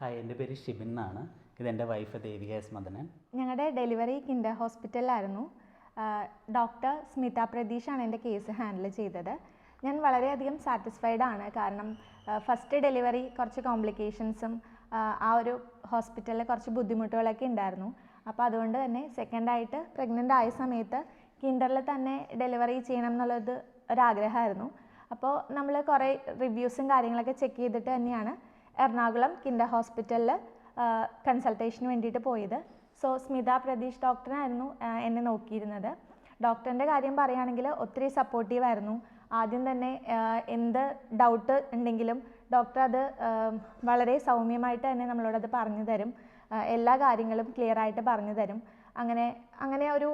Hi എന്റെ പേര് ഷിബിൻ എന്നാണ്. ഇതെന്റെ വൈഫ് ദേവിക എസ് മദനൻ. ഞങ്ങളുടെ ഡെലിവറി കിൻഡർ ഹോസ്പിറ്റലിലായിരുന്നു ഡോക്ടർ സ്മിത പ്രതീഷാണ് എന്റെ കേസ് ഹാൻഡിൽ ചെയ്തത്. ഞാൻ വളരെയധികം സാറ്റിസ്ഫൈഡ് ആണ്. കാരണം ഫസ്റ്റ് ഡെലിവറി കുറച്ച് കോംപ്ലിക്കേഷൻസും ആ ഒരു ഹോസ്പിറ്റലിൽ കുറച്ച് ബുദ്ധിമുട്ടുകളൊക്കെ ഉണ്ടായിരുന്നു അപ്പോൾ അതുകൊണ്ട് തന്നെ സെക്കൻഡായിട്ട് പ്രഗ്നന്റ് ആയ സമയത്ത് കിൻഡറിൽ തന്നെ ഡെലിവറി ചെയ്യണം എന്നുള്ളത് ഒരാഗ്രഹമായിരുന്നു അപ്പോൾ നമ്മൾ കുറേ റിവ്യൂസും കാര്യങ്ങളൊക്കെ ചെക്ക് ചെയ്തിട്ട് തന്നെയാണ് എറണാകുളം കിൻഡർ ഹോസ്പിറ്റലിൽ കൺസൾട്ടേഷന് വേണ്ടിയിട്ട് പോയത്. സോ സ്മിത പ്രതീഷ് ഡോക്ടറായിരുന്നു എന്നെ നോക്കിയിരുന്നത്. ഡോക്ടറിന്റെ കാര്യം പറയുകയാണെങ്കിൽ ഒത്തിരി സപ്പോർട്ടീവായിരുന്നു ആദ്യം തന്നെ എന്ത് ഡൗട്ട് ഉണ്ടെങ്കിലും ഡോക്ടർ അത് വളരെ സൗമ്യമായിട്ട് തന്നെ നമ്മളോടത് പറഞ്ഞു തരും. എല്ലാ കാര്യങ്ങളും ക്ലിയർ ആയിട്ട് പറഞ്ഞു തരും. അങ്ങനെ അങ്ങനെ ഒരു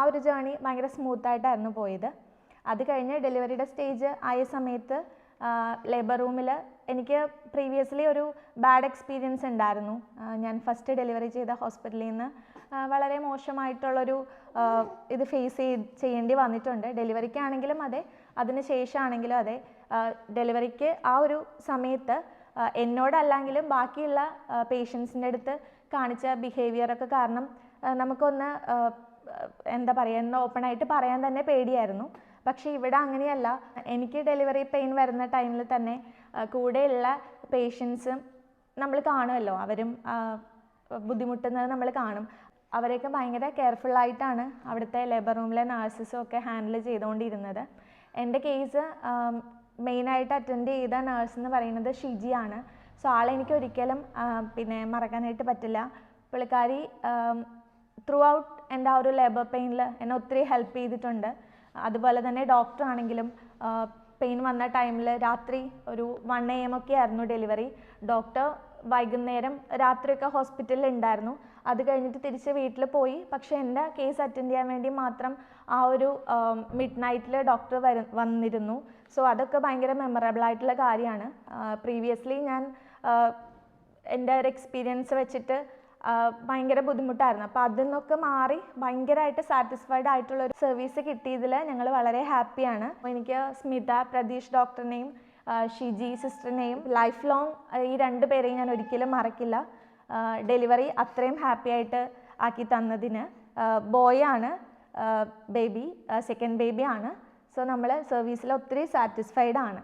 ആ ഒരു ജേണി ഭയങ്കര സ്മൂത്തായിട്ടായിരുന്നു പോയത്. അത് കഴിഞ്ഞ് ഡെലിവറിയുടെ സ്റ്റേജ് ആയ സമയത്ത് ലേബർ റൂമിൽ എനിക്ക് പ്രീവിയസ്ലി ഒരു ബാഡ് എക്സ്പീരിയൻസ് ഉണ്ടായിരുന്നു. ഞാൻ ഫസ്റ്റ് ഡെലിവറി ചെയ്ത ഹോസ്പിറ്റലിൽ നിന്ന് വളരെ മോശമായിട്ടുള്ളൊരു ഇത് ഫേസ് ചെയ്യേണ്ടി വന്നിട്ടുണ്ട്. ഡെലിവറിക്കാണെങ്കിലും അതെ അതിന് ശേഷമാണെങ്കിലും അതെ. ഡെലിവറിക്ക് ആ ഒരു സമയത്ത് എന്നോടല്ലെങ്കിലും ബാക്കിയുള്ള പേഷ്യൻസിന്റെ അടുത്ത് കാണിച്ച ബിഹേവിയറൊക്കെ കാരണം നമുക്കൊന്ന് എന്താ പറയുക ഓപ്പണായിട്ട് പറയാൻ തന്നെ പേടിയായിരുന്നു. പക്ഷേ ഇവിടെ അങ്ങനെയല്ല. എനിക്ക് ഡെലിവറി പെയിൻ വരുന്ന ടൈമിൽ തന്നെ കൂടെയുള്ള പേഷ്യൻസും നമ്മൾ കാണുമല്ലോ. അവരും ബുദ്ധിമുട്ടുന്നത് നമ്മൾ കാണും. അവരെയൊക്കെ ഭയങ്കര കെയർഫുള്ളായിട്ടാണ് അവിടുത്തെ ലേബർ റൂമിലെ നഴ്സസും ഒക്കെ ഹാൻഡിൽ ചെയ്തുകൊണ്ടിരുന്നത്. എന്റെ കേസ് മെയിനായിട്ട് അറ്റൻഡ് ചെയ്ത നഴ്സ് എന്ന് പറയുന്നത് ഷിജിയാണ് സോ ആളെ എനിക്ക് ഒരിക്കലും പിന്നെ മറക്കാനായിട്ട് പറ്റില്ല. പുള്ളിക്കാരി ത്രൂ ഔട്ട് എന്റെ ആ ഒരു ലേബർ പെയിനിൽ എന്നെ ഒത്തിരി ഹെൽപ്പ് ചെയ്തിട്ടുണ്ട്. അതുപോലെ തന്നെ ഡോക്ടർ ആണെങ്കിലും പെയിൻ വന്ന ടൈമിൽ രാത്രി ഒരു വൺ എ എം ഒക്കെ ആയിരുന്നു ഡെലിവറി ഡോക്ടർ വൈകുന്നേരം രാത്രിയൊക്കെ ഹോസ്പിറ്റലിൽ ഉണ്ടായിരുന്നു അത് കഴിഞ്ഞിട്ട് തിരിച്ച് വീട്ടിൽ പോയി. പക്ഷേ എന്റെ കേസ് അറ്റൻഡ് ചെയ്യാൻ വേണ്ടി മാത്രം ആ ഒരു മിഡ് നൈറ്റിൽ ഡോക്ടർ വന്നിരുന്നു. സോ അതൊക്കെ ഭയങ്കര മെമ്മറബിൾ ആയിട്ടുള്ള കാര്യമാണ്. പ്രീവിയസ്ലി ഞാൻ എന്റെ ഒരു എക്സ്പീരിയൻസ് വെച്ചിട്ട് ഭയങ്കര ബുദ്ധിമുട്ടായിരുന്നു. അപ്പോൾ അതിൽ നിന്നൊക്കെ മാറി ഭയങ്കരമായിട്ട് സാറ്റിസ്ഫൈഡ് ആയിട്ടുള്ള ഒരു സർവീസ് കിട്ടിയതിൽ ഞങ്ങൾ വളരെ ഹാപ്പിയാണ് എനിക്ക് സ്മിത പ്രതീഷ് ഡോക്ടറിനെയും ഷിജി സിസ്റ്ററിനെയും ലൈഫ് ലോങ് ഈ രണ്ട് പേരെയും ഞാൻ ഒരിക്കലും മറക്കില്ല. ഡെലിവറി അത്രയും ഹാപ്പി ആയിട്ട് ആക്കി തന്നതിന്. ബോയ് ആണ്. ബേബി സെക്കൻഡ് ബേബി ആണ്. സോ നമ്മൾ സർവീസിൽ ഒത്തിരി സാറ്റിസ്ഫൈഡ് ആണ്.